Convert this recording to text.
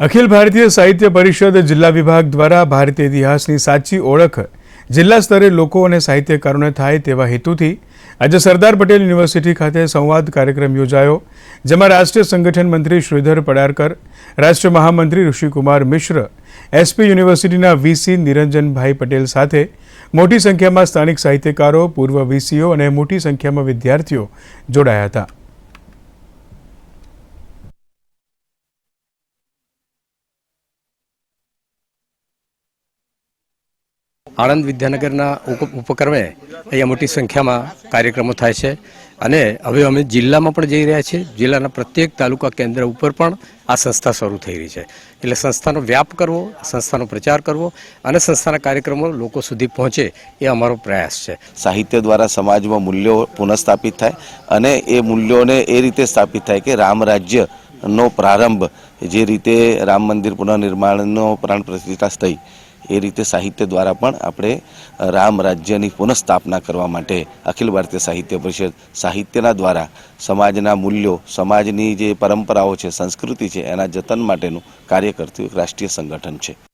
અખિલ ભારતીય સાહિત્ય પરિષદ જિલ્લા વિભાગ દ્વારા ભારતીય ઇતિહાસની સાચી ઓળખ જિલ્લા સ્તરે લોકો અને સાહિત્યકારોને થાય તેવા હેતુથી આજે સરદાર પટેલ યુનિવર્સિટી ખાતે સંવાદ કાર્યક્રમ યોજાયો, જેમાં રાષ્ટ્રીય સંગઠન મંત્રી શ્રીધર પડારકર, રાષ્ટ્રીય મહામંત્રી ઋષિકુમાર મિશ્ર, એસપી યુનિવર્સિટીના વીસી નિરંજનભાઈ પટેલ સાથે મોટી સંખ્યામાં સ્થાનિક સાહિત્યકારો, પૂર્વ વીસીઓ અને મોટી સંખ્યામાં વિદ્યાર્થીઓ જોડાયા હતા. આણંદ વિદ્યાનગરના ઉપ- ઉપક્રમે અહીંયા મોટી સંખ્યામાં કાર્યક્રમો થાય છે. અને હવે અમે જિલ્લામાં પણ જઈ રહ્યા છીએ. જિલ્લાના પ્રત્યેક તાલુકા કેન્દ્ર ઉપર પણ આ સંસ્થા શરૂ થઈ રહી છે. એટલે સંસ્થાનો વ્યાપ કરવો, સંસ્થાનો પ્રચાર કરવો અને સંસ્થાના કાર્યક્રમો લોકો સુધી પહોંચે એ અમારો પ્રયાસ છે. સાહિત્ય દ્વારા સમાજમાં મૂલ્યો પુનઃસ્થાપિત થાય અને એ મૂલ્યોને એ રીતે સ્થાપિત થાય કે રામ રાજ્યનો પ્રારંભ જે રીતે રામ મંદિર પુનઃનિર્માણનો પ્રાણ પ્રતિષ્ઠા થઈ એ રીતે સાહિત્ય દ્વારા પણ આપણે રામ રાજ્યની પુનઃસ્થાપના કરવા માટે અખિલ ભારતીય સાહિત્ય પરિષદ સાહિત્યના દ્વારા સમાજના મૂલ્યો, સમાજની જે પરંપરાઓ છે, સંસ્કૃતિ છે, એના જતન માટેનું કાર્ય કરતું એક રાષ્ટ્રીય સંગઠન છે.